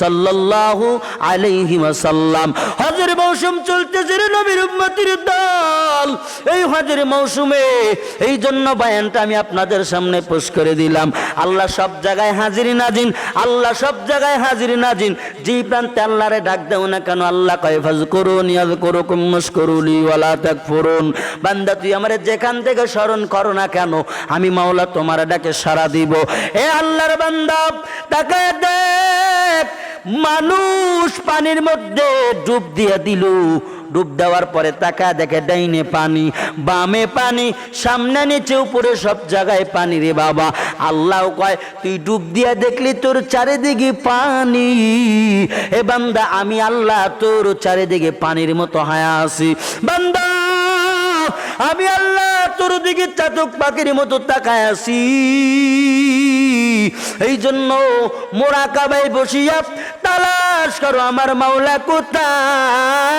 সাল্লাল্লাহু আলাইহি ওয়াসাল্লাম। হজের মৌসুম চলতেছে রে নবীর উম্মতির দল। এই হজের মৌসুমে এই জন্য বয়ানটা আমি আপনাদের সামনে পোষ করে দিলাম। আল্লাহ সব জায়গায় হাজির নাজিন, আল্লাহ সব জায়গায় হাজির নাজিন। যে প্রান্তে আল্লাহরে ডাক দেও না কেন, আল্লাহ কয় ফাজ করুন ইয়াজ করু কুম্মস করুলি ওয়ালা তাক বান্দা, তুই আমারে যেখান থেকে স্মরণ করো না কেন, আমি মাওলা তোমার ডাকে সারা দিব। এ আল্লাহর বান্দা, তাকায় দেখ মানুষ পানির মধ্যে ডুব দিয়ে দিল। ডুব দেওয়ার পরে তাকা দেখে ডাইনে পানি, বামে পানি, সামনে নিচে, উপরে সব জায়গায় পানি রে বাবা। আল্লাহ কয়, তুই ডুব দিয়ে দেখলি তোর চারিদিকে পানি। এ বান্দা, আমি আল্লাহ তোর চারিদিকে পানির মতো হায়া আছি। বান্দা, আমি আল্লাহ তোর দিকে চাতক পাখির মতো তাকায় আছি। এই জন্য মোরা কাবাই বসিয়া তালাশ করো, আমার মাওলা কোথায়?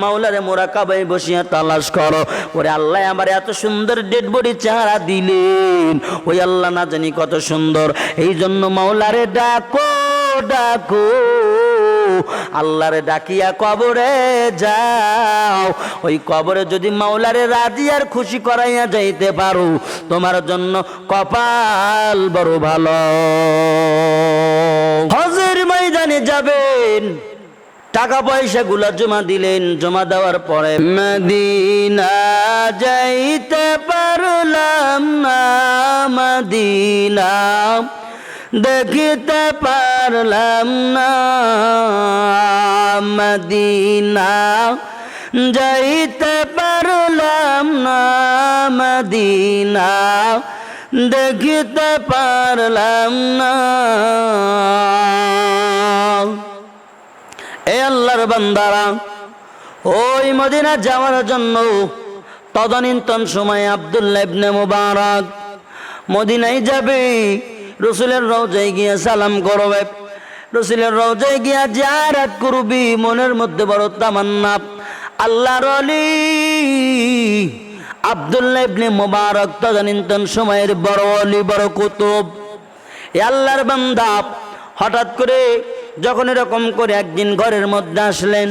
মাওলারে মোরা কাবাই বসিয়া তালাশ করো। ওরে আল্লাহ, আমার এত সুন্দর ডেড বডি চেহারা দিলেন। ওই আল্লাহ না জানি কত সুন্দর। এই জন্য মাওলারে ডাকো ডাকো। আল্লাহরে ডাকিয়া কবরে যাও। ওই কবরে যদি মাওলারে রাজি আর খুশি করাইয়া যাইতে পারো, তোমার জন্য কপাল বড় ভালো। হজের ময়দানে যাবেন, টাকা পয়সা গুলা জমা দিলেন, জমা দেওয়ার পরে মদিনা যাইতে পারলাম না, মদিনা দেখিতে পারলাম না মদিনা। যাইতে পারলাম না মদিনা। দেখিতে পারলাম না। এ আল্লাহর বান্দারা, ওই মদিনা যাওয়ার জন্য তদানীন্তন সময় আবদুল্লাহ ইবনে মুবারক মদিনায় যাবে। রসুলের রওজায় গিয়া সালাম করবে। রসুলের রওজায় গিয়া জিয়ারাত করবি, মনের মধ্যে বড় তামান্না। আল্লাহর অলি আবদুল্লাহ ইবনে মুবারক তদানীন্তন সময়ের বড় অলি, বড় কুতুব। এ আল্লাহর বান্দা, হঠাৎ করে যখন এরকম করে একদিন ঘরের মধ্যে আসলেন,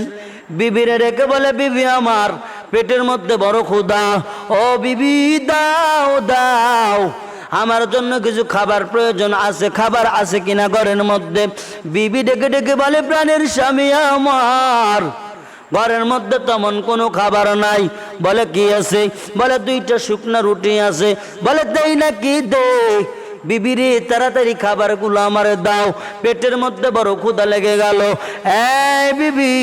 বিবিরে রেখে বলে, বিবি আমার পেটের মধ্যে বড় ক্ষুদা ও বিবি, দাও দাও। আমার জন্য কিছু খাবার প্রয়োজন আছে, খাবার আছে কিনা ঘরের মধ্যে? বিবি ডেকে ডেকে বলে, প্রাণের স্বামী আমার। ঘরের মধ্যে তেমন কোনো খাবার নাই। বলে, কি আছে? বলে, দুইটা শুকনা রুটি আছে। বলে, দেই না কি দে? বিবিরে, তাড়াতাড়ি খাবার খাবারগুলো আমার দাও। পেটের মধ্যে বড় ক্ষুদা লেগে গেল। বিবি,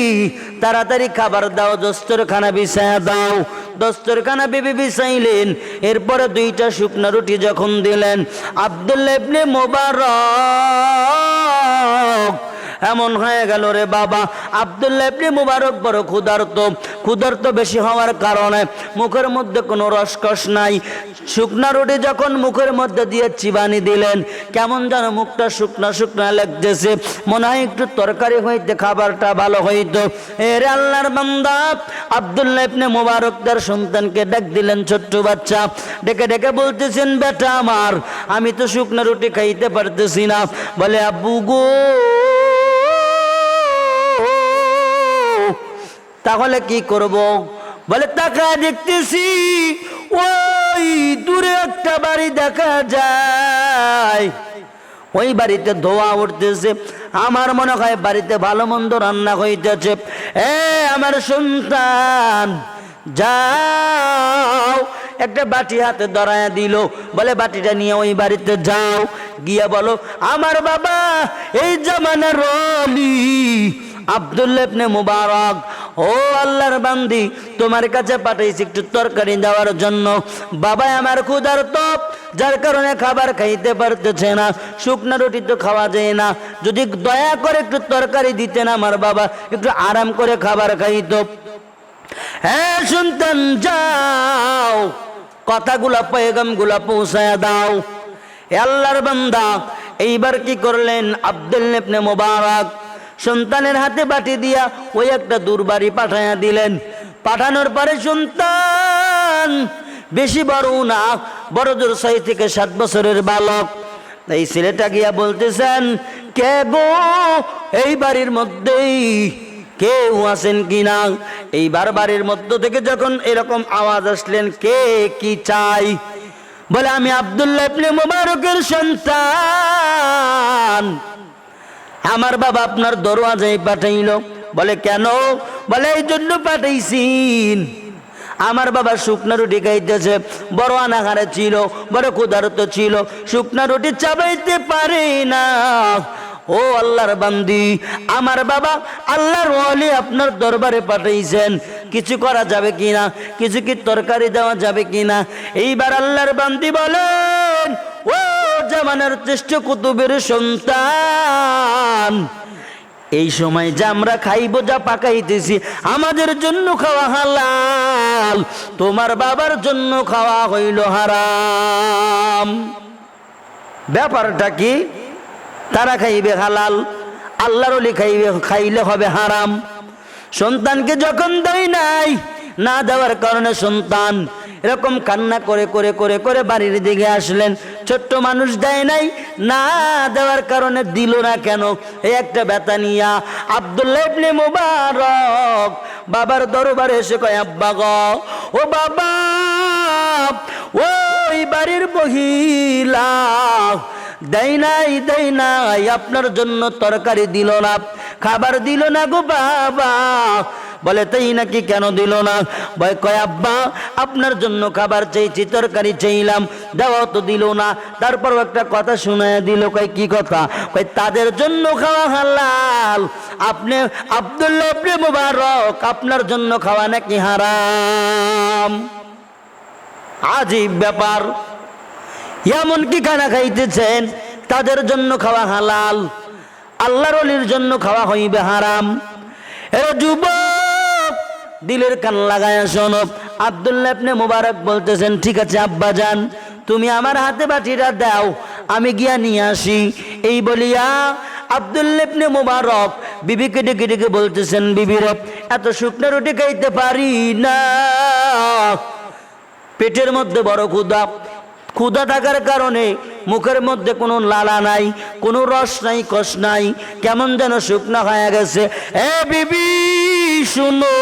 তাড়াতাড়ি খাবার দাও, দস্তরখানা বিছায়া দাও। দস্তরখানা বিবি বিছাইলেন। এরপরে দুইটা শুকনা রুটি যখন দিলেন আব্দুল্লাহ ইবনে মোবারক, এমন হয়ে গেল রে বাবা। আবদুল্লাহ ইবনে মুবারক বড় ক্ষুধার্ত। ক্ষুধার্ত বেশি হওয়ার কারণে মুখের মধ্যে কোনো রসকস নাই। শুকনা রুটি যখন মুখের মধ্যে দিয়ে চিবানি দিলেন, কেমন যেন মুখটা শুকনা শুকনা লাগতেছে। মনে হয় একটু তরকারি হইতে খাবারটা ভালো হইতো। এর আল্লাহর বান্দা, আবদুল্লাহ ইবনে মুবারক তার সন্তানকে ডাক দিলেন ছোট্ট বাচ্চা। ডেকে ডেকে বলতেছেন, বেটা আমার, আমি তো শুকনা রুটি খাইতে পারতেছি না। বলে, আব্বু গো তাহলে কি করব? বলে টাকা দেখতেছি ওই দূরে একটা বাড়ি দেখা যায়। ওই বাড়িতে ধোয়া উঠতেছে। আমার মনে হয় বাড়িতে ভালো মন্দ রান্না হইতেছে। এ, আমার সন্তান, যাও। একটা বাটি হাতে ধরায় দিল। বলে, বাটিটা নিয়ে ওই বাড়িতে যাও। গিয়া বলো, আমার বাবা, এই জামানার রলি আব্দুল্লাহ ইবনে মুবারক ও আল্লাহর বান্দি, তোমার কাছে পাঠাইছি একটু তরকারি দেওয়ার জন্য। বাবা আমার ক্ষুধার তপ যার কারণে খাবার খাইতে পারতেছে না। শুকনো রুটি তো খাওয়া যায় না। যদি দয়া করে একটু তরকারি দিতেন আমার বাবা, একটু আরাম করে খাবার খাইতো। হ্যাঁ শুনতেন যাও। কথাগুলা পেগমগুলা পৌঁছায় দাও। আল্লাহর বান্দা, এইবার কি করলেন? আব্দুল নেপনে মোবারক সন্তানের হাতে বাটি দিয়া ওই একটা দুর্বারি পাঠাইয়া দিলেন। পাঠানোর পরে সন্তান বেশি বড় না, বড় জোর ছয় থেকে সাত বছরের বালক। এই ছেলেটা গিয়া বলতেছেন, কে গো? এই বাড়ির মধ্যেই কেউ আছেন কিনা? এইবার বাড়ির মধ্য থেকে যখন এরকম আওয়াজ আসলেন, কে কি চাই? বলে, আমি আব্দুল্লাহ ইবনে মুবারকের সন্তান। আমার বাবা আপনার দরওয়াজায় পাঠাইল। বলে, কেন? বলে এই জন্য পাঠাইছিন। আমার বাবা শুকনা রুটি খাইতেছে, বড় আনাহারে ছিল, বড় ক্ষুধারত ছিল, শুকনা রুটি চাবাইতে পারে না। ও আল্লাহর বান্দি, আমার বাবা আল্লাহর ওয়ালি আপনার দরবারে পাঠাইছেন। কিছু করা যাবে কিনা? কিছু কি তরকারি দেওয়া যাবে কিনা? এইবার আল্লাহর বান্দি বলেন জামানার চেষ্ট কুতুবের সন্তান। এই সময় যা আমরা খাইব, যা পাকাইতেছি, আমাদের জন্য খাওয়া হালাল, তোমার বাবার জন্য খাওয়া হইল হারাম। ব্যাপারটা কি? তারা খাইবে হালাল, আল্লাহর খাইবে, খাইলে হবে হারাম। সন্তানকে যখন দেয় নাই, না দেওয়ার কারণে সন্তান এরকম কান্না করে করে করে করে বাড়ির দিকে আসলেন। ছোট্ট মানুষ দেয় নাই, না দেওয়ার কারণে দিল না কেন? এই একটা ব্যথা নিয়া আব্দুল্লাহ মুবারক বাবার দরবারে এসে কয়, আব্বা গ, ও বাবা, ওই বাড়ির মহিলা দেয় নাই দেয় নাই, আপনার জন্য তরকারি দিল না, খাবার দিল না গো বাবা বলে, তাই নাকি কেন দিল না? ভয় কয় আব্বা, আপনার জন্য খাবার চাইছি তরকারি চাইলাম দেওয়া তো দিল না। তারপর একটা কথা শোনায় দিল, কয়, কি কথা? কয়, তাদের জন্য খাওয়া হালাল, আপনি আব্দুল্লাহ ইবনে মুবারক আপনার জন্য খাওয়া নাকি হারাম? আজীব ব্যাপার। এমন কি খানা খাইতেছেন? তাদের জন্য খাওয়া হালাল, আল্লাহর জন্য খাওয়া হইবে হারাম। এ যুবক দিলের কান লাগায় শোনো। আব্দুল্লাহ ইবনে মুবারক বলতেছেন, ঠিক আছে, আব্বা যান, তুমি আমার হাতে বাটিটা দাও, আমি গিয়া নিয়ে আসি। এই বলিয়া আব্দুল্লাহ ইবনে মুবারক বিবিকে ডেকে ডেকে বলতেছেন বিবির এত শুকনো রুটি খাইতে পারি না। পেটের মধ্যে বড় ক্ষুদা ক্ষুদা থাকার কারণে মুখের মধ্যে কোনো লালা নাই, কোনো রস নাই, কষ নাই। কেমন যেন শুকনা হয়ে গেছে। এ বিবি! শুনো,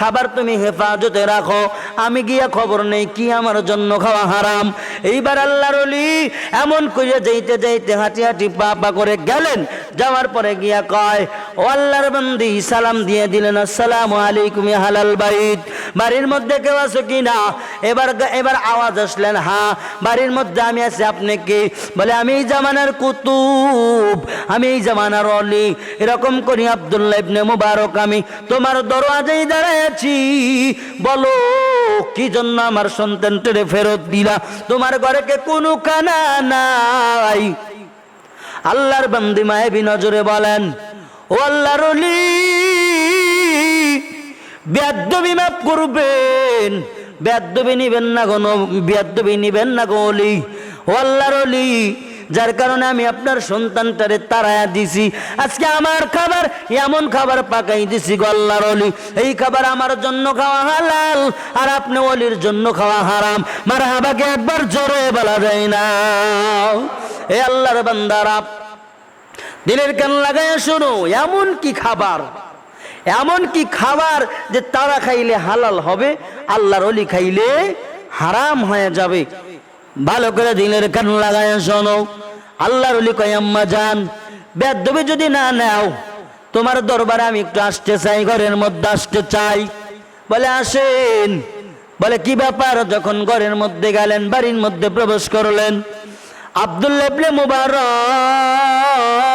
খাবার তুমি হেফাজতে রাখো। আমি গিয়া খবর নেই, কি আমার জন্য খাওয়া হারাম। এইবার আল্লাহর অলি এমন করিয়া যাইতে যাইতে হাঁটি হাঁটি পা পা করে গেলেন। যাওয়ার পরে গিয়া কয় ও আল্লাহর বন্দি, সালাম দিয়ে দিলেন, আসসালামু আলাইকুম হালাল বাইত। বাড়ির মধ্যে কেউ আছো কি না? এবার এবার আওয়াজ আসলেন হ্যাঁ বাড়ির মধ্যে আমি আছি, আপনি কি? বলে, আমি এই জামানার কুতুব, আমি এই জামানার অলি। এরকম করি, আব্দুল্লাহ ইবনে মুবারক, আমি তোমার দরওয়াজায় দাঁড়ায় আছি বলো, কি জন্য আমার সন্তান সন্তানটারে ফেরত দিলা? তোমার ঘরে কে কোনো কানা নাই? আল্লাহর বান্দি মায়েবি নজরে বলেন ও আল্লাহর অলি বেদ্যবি মাপ করবেন বেদ্যবি নিবেন না কোনো বেদ্যবি নিবেন না অলি ও অলি যার কারণে আমি আপনার সন্তানটারে তারায়া দিছি। আজকে আমার খাবার, এমন খাবার পাকাই দিছি গো আল্লাহর অলি এই খাবার আমার জন্য খাওয়া হালাল, আর আপনি অলির জন্য খাওয়া হারাম। মার হাবাকে একবার জোরে বলা যায় না। এ আল্লাহর বান্দারা দিলের কান লাগায় শোনো, এমন কি খাবার? এমন কি খাবার যে তারা খাইলে হালাল হবে, আল্লাহর অলি খাইলে হারাম হয়ে যাবে। ভালো করে দিলের কান লাগায় শোনো। আল্লাহর অলি কয়, আম্মা যান বেদবে যদি না নাও, তোমার দরবারে আমি একটু আসতে চাই, ঘরের মধ্যে আসতে চাই। বলে, আসেন। বলে, কি ব্যাপার? যখন ঘরের মধ্যে গেলেন, বাড়ির মধ্যে প্রবেশ করলেন, আব্দুল্লাহ ইবনে মুবারক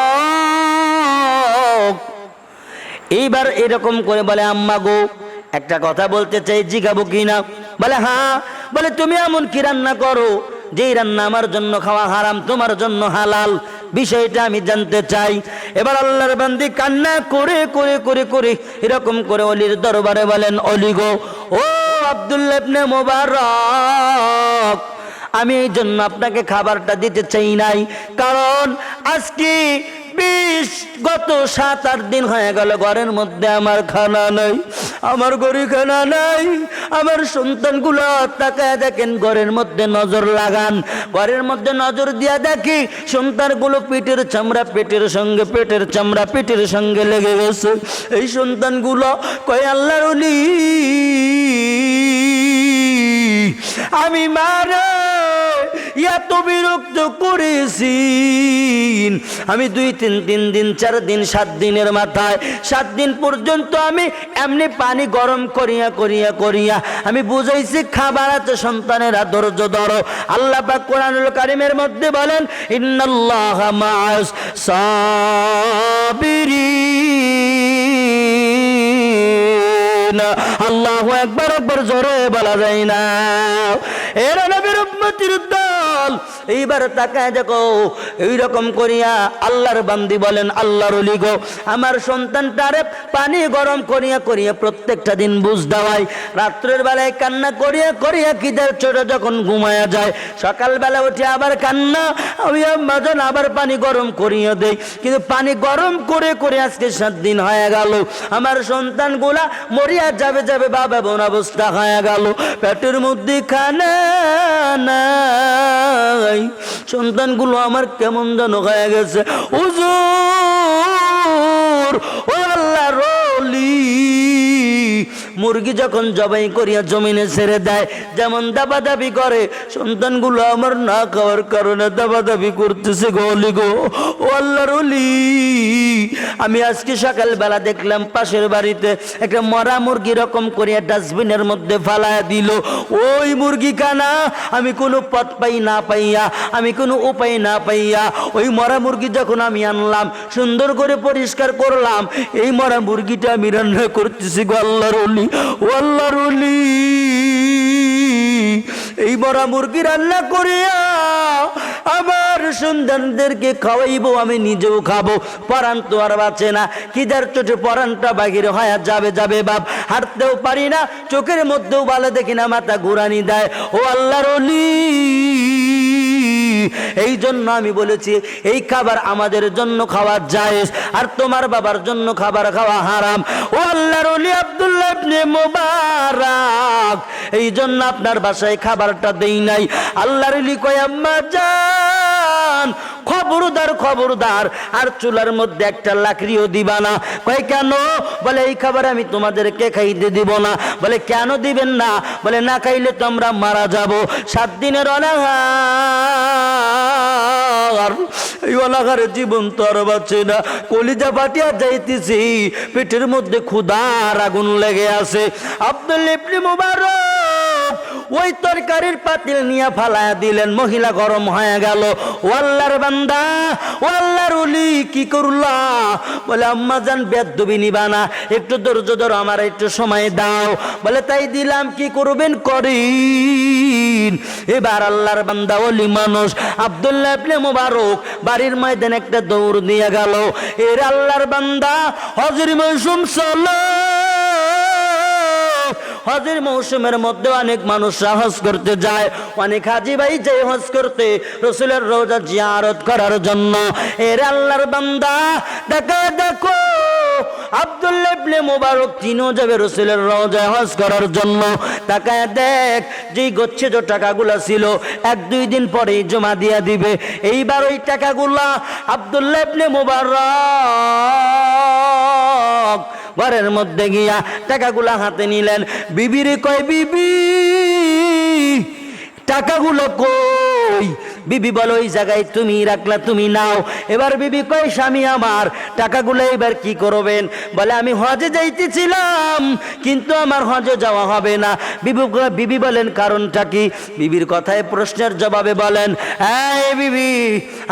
এইবার এরকম করে বলে, আম্মা গো, একটা কথা বলতে চাই, জিগাবো কিনা বলে হ্যাঁ। বলে, তুমি এমন কি রান্না করো? যেই রান্না আমার জন্য খাওয়া হারাম, তোমার জন্য হালাল। বিষয়টা আমি জানতে চাই। এবার আল্লাহর বান্দি কান্না করে করে করে করে এরকম করে অলির দরবারে বলেন, অলি গো, ও আব্দুল্লাহ ইবনে মোবারক, আমি এই জন্য আপনাকে খাবারটা দিতে চাই নাই। কারণ আজকে বিশ গত সাত, আট দিন হয়ে গেল, ঘরের মধ্যে আমার খানা নাই, আমার গরি খানা নাই, আমার সন্তানগুলো তাকায় দেখেন, ঘরের মধ্যে নজর লাগান, ঘরের মধ্যে নজর দিয়া দেখি, সন্তানগুলো পেটের চামড়া পেটের সঙ্গে পেটের চামড়া পেটের সঙ্গে লেগে গেছে, এই সন্তানগুলো কয়, আল্লাহর আমি মারা এত বিরক্ত করেছি আমি দুই তিন তিন দিন, চার দিন, সাত দিনের মাথায়, সাত দিন পর্যন্ত আমি এমনি পানি গরম করিয়া করিয়া করিয়া আমি বুঝাইছি, খাবার আছে সন্তানেরা, ধৈর্য ধরো। আল্লাহ পাক কোরআনুল কারিমের মধ্যে বলেন, ইন্নাল্লাহ মাস আল্লাহ একবার একবার জোরে বলা যায় না। এরা নবীর উম্মতির দল এইবার তাকায় দেখো, এইরকম করিয়া আল্লাহর বান্দি বলেন, আল্লাহর গো, আমার সন্তানটারে পানি গরম করিয়া করিয়া প্রত্যেকটা দিন বুঝ দেওয়াই রাত্রের বেলায় কান্না করিয়া করিয়া কিদের ছোট যখন ঘুমায়া যায়, সকালবেলা উঠে আবার কান্না, আমি মাজন আবার পানি গরম করিয়া দেই। কিন্তু পানি গরম করে করে আজকে সাত দিন হয়ে গেল। আমার সন্তানগুলা মরিয়া যাবে যাবে, বাবা বোন অবস্থা হয়ে গেল। পেটের মধ্যে খানা নাই। সন্তানগুলো আমার কেমন যেন হয়ে গেছে। উজুর মুরগি যখন জবাই করিয়া জমিনে ছেড়ে দেয়, যেমন দাবা দাবি করে, সন্তানগুলো আমার না খাওয়ার কারণে দাবা দাবি করতেছে গলি গো। ও আল্লাহর আমি আজকে সকালবেলা দেখলাম পাশের বাড়িতে একটা মরা মুরগি রকম করিয়া ডাস্টবিনের মধ্যে ফালায়া দিল। ওই মুরগি কানা, আমি কোনো পথ পাই না পাইয়া, আমি কোনো উপায় না পাইয়া, ওই মরা মুরগি যখন আমি আনলাম, সুন্দর করে পরিষ্কার করলাম, এই মরা মুরগিটা আমি রান্না করতেছি গো আল্লাহর অলি। ও আল্লাহর অলি এই মরা মুরগি রান্না করিয়া আমার সন্তানদেরকে খাওয়াইবো, আমি নিজেও খাব। পরান তো আর বাঁচে না। কিদার চোটে পরানটা বাহির হয়ে যাবে যাবে বাপ। হাঁটতেও পারি না, চোখের মধ্যেও ভালো দেখি না, মাথা ঘুরানি দেয়। ও আল্লাহর অলি এই জন্য আমি বলেছি, এই খাবার আমাদের জন্য খাওয়া জায়েজ, আর তোমার বাবার জন্য খাবার খাওয়া হারাম। ও আল্লাহর মুবারক, এই জন্য আপনার বাসায় খাবারটা দেই নাই। আল্লাহর জান, খবরদার খবরদার, আর চুলার মধ্যে একটা লাকড়িও দিবা না। কয়, কেন? বলে, এই খাবার আমি তোমাদেরকে খাইতে দিব না। বলে, কেন দিবেন না? বলে, না খাইলে তোমরা মারা যাব। সাত দিনের অনাহার। অনাহারের জীবন তো আর বাঁচে না। কলিজা পাটিয়া যাইতেছি, পেটের মধ্যে ক্ষুদার আগুন লেগে আছে। আব্দুল ইবনে মুবারক। ওই তরকারির পাতিল নিয়ে ফালায়া দিলেন, মহিলা গরম হয়ে গেল। ওয়াল্লার বান্দা, ওয়াল্লার উলি, কি করলা? বলে, আম্মা জান, বেদবি নিবা না, একটু ধৈর্য ধরো, আমার একটু সময় দাও। বলে, তাই দিলাম, কি করবেন? করিন। এবার আল্লাহর বান্দা ওলি মানুষ, আব্দুল্লাহ ইবনে মুবারক বাড়ির ময়দানে একটা দৌড় দিয়ে গেল। এর আল্লাহর বান্দা হজরি মৌসুম চলো হজের মৌসুমের মধ্যে অনেক মানুষ সাহস করতে যায়। অনেক হাজি ভাই যায় হজ করতে রসুলের রোজা জিয়ারত করার জন্য। এর আল্লাহর বান্দা, দেখো দেখো। আব্দুল্লাহ মুবারক তিনও যাবে রসুলের রোজায় হজ করার জন্য। তাকায় দেখ, যেই গচ্ছে যে টাকাগুলা ছিল, এক দুই দিন পরেই জমা দিয়া দিবে। এইবার ওই টাকাগুলা আব্দুল্লাহ ইবনে মুবারক ঘরের মধ্যে গিয়া টাকাগুলা হাতে নিলেন। বিবির কয় বিবি টাকাগুলো কই বিবি বলো ওই জায়গায় তুমি, রাখলা তুমি, নাও। এবার বিবি কয়, স্বামী আমার, টাকাগুলো এবার কি করবেন? বলে, আমি হজে যাইতেছিলাম, কিন্তু আমার হজে যাওয়া হবে না। বিবি বিবি বলেন, কারণটা কি? বিবির কথায় প্রশ্নের জবাবে বলেন হ্যাঁ বিবি,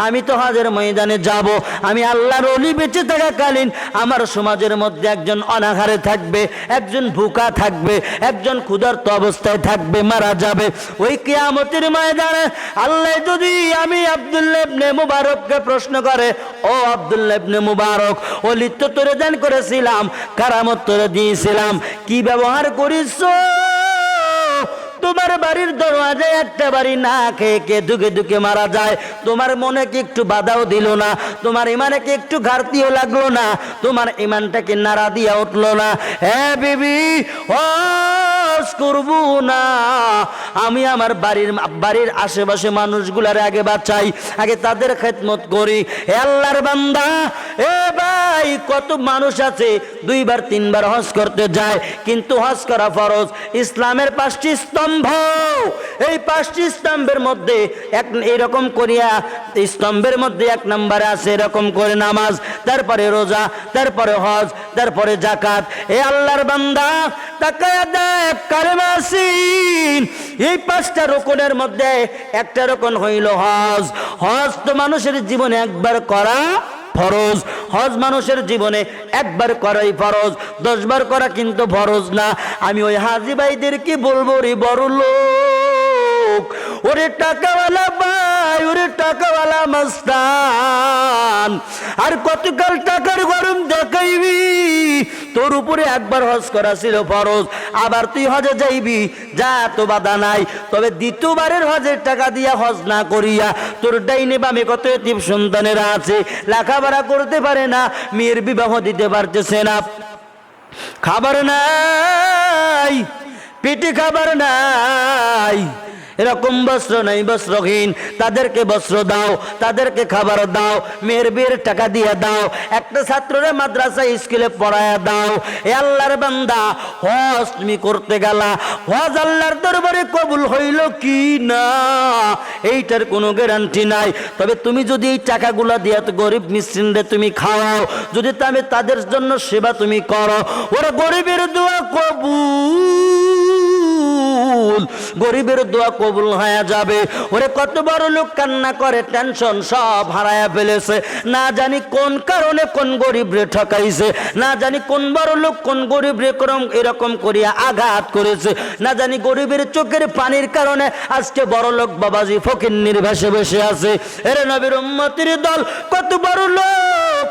আমি তো হজের ময়দানে যাব। আমি আল্লাহর অলি বেঁচে থাকাকালীন আমার সমাজের মধ্যে একজন অনাহারে থাকবে, একজন ভুকা থাকবে, একজন ক্ষুধার্ত অবস্থায় থাকবে, মারা যাবে। ওই কিয়ামতের ময়দানে আল্লাহ যদি আমি আব্দুল্লাহ ইবনে মুবারককে প্রশ্ন করে, ও আব্দুল্লাহ ইবনে মুবারক ও লিপ্ত তোরে দান করেছিলাম, কারামত তোরে দিয়েছিলাম, কি ব্যবহার করিস তোমার বাড়ির দরওয়াজায় একটা বাড়ি না খেয়ে কে দুকে দুকে মারা যায়? তোমার মনে কি একটু বাধাও দিল না? তোমার ইমানে কি একটু ঘাটতিও লাগল না? তোমার ইমানটাকে নাড়া দিয়া উঠল না? হ্যাঁ বিবি হস করব না। আমি আমার বাড়ির বাড়ির আশেপাশে মানুষগুলার আগে বাঁচাই, আগে তাদের খেদমত করি। আল্লাহর বান্দা, এ ভাই, কত মানুষ আছে, দুইবার, তিনবার হজ করতে যায়, কিন্তু হজ করা ফরজ। ইসলামের পাঁচটি স্তম্ভ, এই পাঁচটি স্তম্ভের মধ্যে এক এরকম করিয়া স্তম্ভের মধ্যে এক নম্বরে আছে এরকম করে নামাজ, তারপরে রোজা, তারপরে হজ, তারপরে জাকাত এ আল্লাহর বান্দা, তাকায়া দেখ এই পাঁচটা রোকনের মধ্যে একটা রোকন হইল হজ। হজ তো মানুষের জীবনে একবার করা ফরজ। হজ মানুষের জীবনে একবার করাই ফরজ। দশবার করা কিন্তু ফরজ না। আমি ওই হাজি ভাইদের কি বলব, রে বড় লোক ওরে টাকাওয়ালা ভাই, ওরে টাকাওয়ালা মাস্তান। আর কতকাল টাকার গরম দেখাইবি? তোর উপরে একবার হজ করা ছিল ফরজ, আবার তুই হজে যাইবি। যা তো বাধা নাই, তবে দ্বিতীয়বারের হজের টাকা দিয়া হজ না করিয়া তোর ডাইনে বামে কত এতিম সন্তানেরা আছে, লেখাপড়া করতে পারে না, মেয়ের বিবাহ দিতে পারতেছে না। খাবার নাই, পেটে খাবার নাই। এরকম বস্ত্র নাই, বস্ত্রহীন। তাদেরকে বস্ত্র দাও, তাদেরকে খাবার দাও, মেয়ের বিয়ের টাকা দিয়ে দাও, একটা ছাত্ররে মাদ্রাসা, স্কুলে পড়ায় দাও। এ আল্লাহর বান্দা, হজ তুমি করতে গেলা। হজ আল্লাহর দরবারে কবুল হইল কি না? এইটার কোনো গ্যারান্টি নাই। তবে তুমি যদি এই টাকাগুলা দিয়ে গরিব মিসকিনরে তুমি খাওয়াও, যদি তবে তাদের জন্য সেবা তুমি করো, ওরা গরিবের দোয়া কবুল গরিবের দোয়া কবুল হয়ে যাবে। ওরে কত বড় লোক কান্না করে, টেনশন সব হারায়া ফেলেছে। না জানি কোন কারণে কোন গরিব রে ঠকাইছে, না জানি কোন বড় লোক কোন গরিব রে করম এরকম করিয়া আঘাত করেছে। না জানি গরিবের চোখের পানির কারণে আজকে বড় লোক বাবাজি ফকির নির্ভেসে বসে আছে। এরে নবীর উম্মতির দল, কত বড় লোক!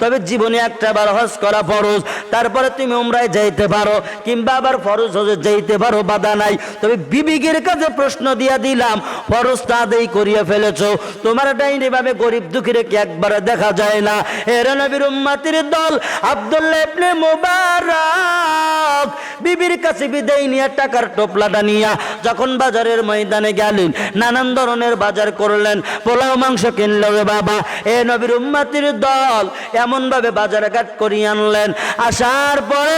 তবে জীবনে একটা বার হজ করা ফরজ, তারপরে তুমি উমরায় যাইতে পারো, কিংবা আবার ফরজ হজে যাইতে পারো, বাধা নাই। তবে বিবিকের কাছে প্রশ্ন দিয়া দিলাম, ফরজ তা আদায় করিয়া ফেলেছ। তোমার ডাইনি ভাবে গরিব দুঃখীরে কি একবার দেখা যায় না? এর নবীর উম্মাতির দল, আব্দুল্লাহ ইবনে মুবারক। বিবির কাছে বিদায় নিয়ে টাকার টোপলাটা যখন বাজারের ময়দানে গেলেন, নানান ধরনের বাজার করলেন, পোলাও, মাংস কিনল বাবা। এ নবীর উম্মাতির দল এমন ভাবে বাজার ঘাট করিয়ে আনলেন। আসার পরে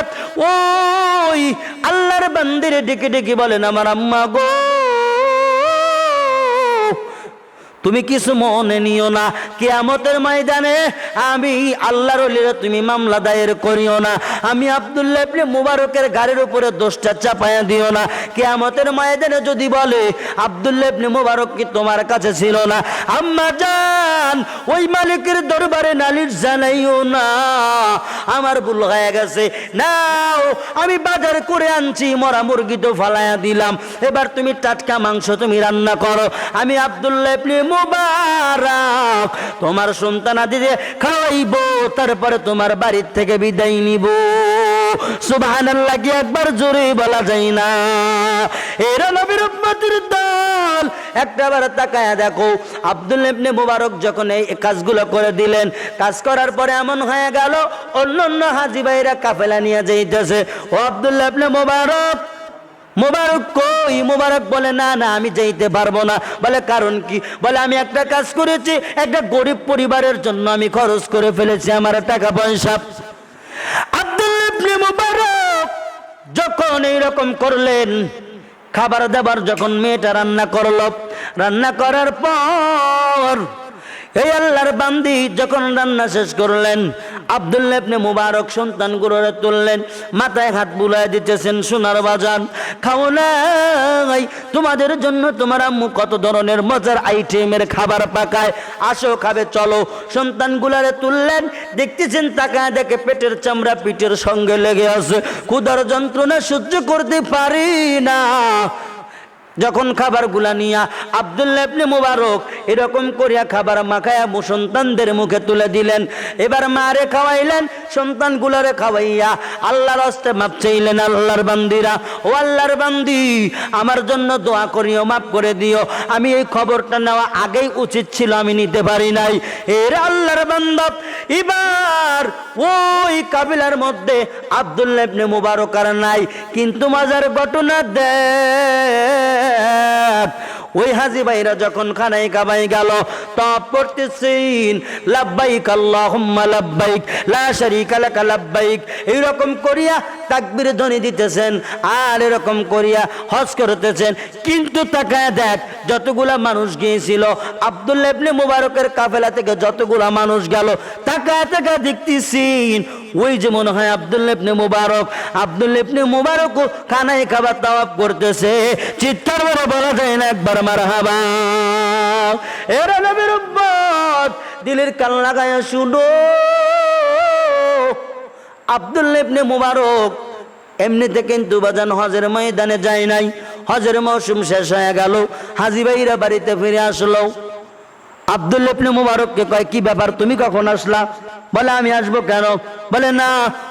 ওই আল্লাহর বান্দিরে ডেকে ডেকে বলেন, আমার আম্মা গো তুমি কিছু মনে নিও না। কেয়ামতের ময়দানে আমি আল্লাহর তুমি মামলা দায়ের করিও না। আমি আব্দুল্লাহ মুবারকের গাড়ির উপরে দোষটা চাপায়া দিও না। কেয়ামতের ময়দানে যদি বলে, আব্দুল্লাহ ইবনে মুবারক কি তোমার কাছে ছিল না? আম্মা জান, ওই মালিকের দরবারে নালিশ জানাইও না। আমার ভুল হয়ে গেছে। নাও, আমি বাজার করে আনছি, মরা মুরগি তো ফালাইয়া দিলাম। এবার তুমি টাটকা মাংস তুমি রান্না করো। আমি আব্দুল্লাহ ইবনে মুবারক। তোমার সন্তান আদিকে খাওয়াইবো, তারপরে তোমার বাড়ির থেকে বিদায় নিব। কি একবার জোরে বলা যায় না? এরা নবীর দল। দেখো, আব্দুল ইবনে মুবারক যখন এই কাজগুলো করে দিলেন, কাজ করার পরে এমন হয়ে গেল অন্য অন্য হাজি ভাইরা কাফেলা নিয়ে যাইতেছে। ও আব্দুল্লাহ ইবনে মুবারক মোবারক কই? মোবারক বলে, না না, আমি যাইতে পারব না। বলে, কারণ কি? বলে, আমি একটা কাজ করেছি, একটা গরিব পরিবারের জন্য আমি খরচ করে ফেলেছি আমার টাকা পয়সা। আব্দুল ইবনে মোবারক যখন এইরকম করলেন, খাবার দাবার যখন মেয়েটা রান্না করল, রান্না করার পর এই আল্লাহর বান্দি যখন রান্না শেষ করলেন আব্দুল্লাহ ইবনে মুবারক সন্তানগুলোরে তুললেন, মাথায় হাত বুলায় দিতেছেন, সোনার বাজান, খাও নাই, তোমাদের জন্য তোমার আম্মু কত ধরনের মজার আইটেমের খাবার পাকায়, আসো খাবে, চলো। সন্তানগুলারে তুললেন, দেখতেছেন, তাকায় দেখে পেটের চামড়া পিঠের সঙ্গে লেগে আছে। ক্ষুধার যন্ত্রণা সহ্য করতে পারি না। যখন খাবারগুলা নিয়া আব্দুল্লাহ মুবারক এরকম করিয়া খাবার মাখায়া মু সন্তানদের মুখে তুলে দিলেন। এবার মারে খাওয়াইলেন, সন্তানগুলারে খাওয়াইয়া আল্লাহর হস্তে মাপ চাইলেন আল্লাহর বান্দিরা, ও আল্লাহর বান্দি, আমার জন্য দোয়া করিও, মাফ করে দিও। আমি এই খবরটা নেওয়া আগেই উচিত ছিল, আমি নিতে পারি নাই। এর আল্লাহর বান্দব এবার ওই কাবিলার মধ্যে আব্দুল্লাহ মুবারক আর নাই। কিন্তু মজার ঘটনা দেখ ওই হাজি ভাইরা যখন খানাই কাবাই গেল, তপ করতেছেন এইরকম করিয়া ধ্বনি দিতেছেন আর এরকম করিয়া হজ করতেছেন। কিন্তু তাকায় দেখ, যতগুলা মানুষ গিয়েছিল, আব্দুল্লাহ মুবারকের কাফেলা থেকে যতগুলা মানুষ গেল, তাকায় তাকায় দেখতেছেন ওই যে মনে হয় আব্দুল্লাহ ইবনে মুবারক আব্দুল্লাহ ইবনে মুবারক খানায় খাবার তাওয়াব করতেছে। চিৎকার করে বলা যায় না, একবার মারহাবা। এরা নবীর উম্মত দিলের কান লাগায়া শুনো। আব্দুল্লাহ ইবনে মুবারক, এমনিতে কিন্তু বাজান হজের ময়দানে যায় নাই। হজের মৌসুম শেষ হয়ে গেল। হাজি ভাইরা বাড়িতে ফিরে আসলো। আব্দুল্লাহ ইবনে মুবারককে কয়, কি ব্যাপার, তুমি কখন আসলা? বলে, আমি আসব কেন? বলে, না,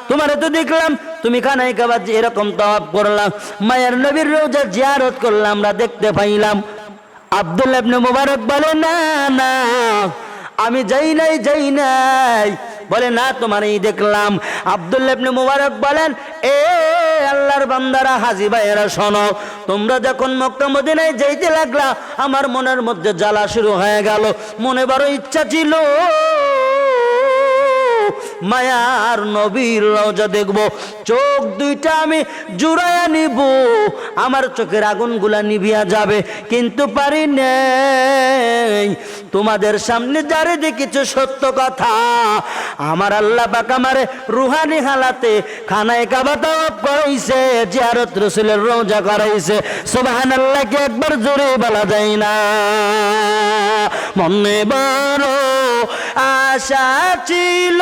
তোমার তো দেখলাম, তুমি খানাই কাবার এরকম তওয়াব করলাম মায়ের নবীর রোজা জিয়ারত করলাম আমরা দেখতে পাইলাম। ইবনে মুবারক বলে, না না, আমি যাই নাই যাই নাই বলে, না তোমার এই দেখলাম আবদুল্লাবনে মুবারক বলেন, এ আল্লাহর বান্দারা, হাজি ভাইয়েরা, শোনো, তোমরা যখন মক্কা, মদিনায় যাইতে লাগলা, আমার মনের মধ্যে জ্বালা শুরু হয়ে গেল। মনে বড় ইচ্ছা ছিল মায়ার নবীর রওজা দেখব। চোখ দুইটা আমি জুড়াইয়া নিব। আমার চোখের আগুনগুলা নিভিয়া যাবে। কিন্তু পারি নেই। তোমাদের সামনে যারে দেখেছ সত্য কথা। আমার আল্লাহ পাক আমারে রুহানি হালাতে খানায় কাবা তাওয়াব করাইছে, জিয়ারত রসুলের রোজা করাইছে। সুবহানাল্লাহকে একবার জোরে বলা যায় না? মনে বড় আশা ছিল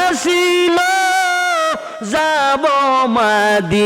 যাব মদিনায়।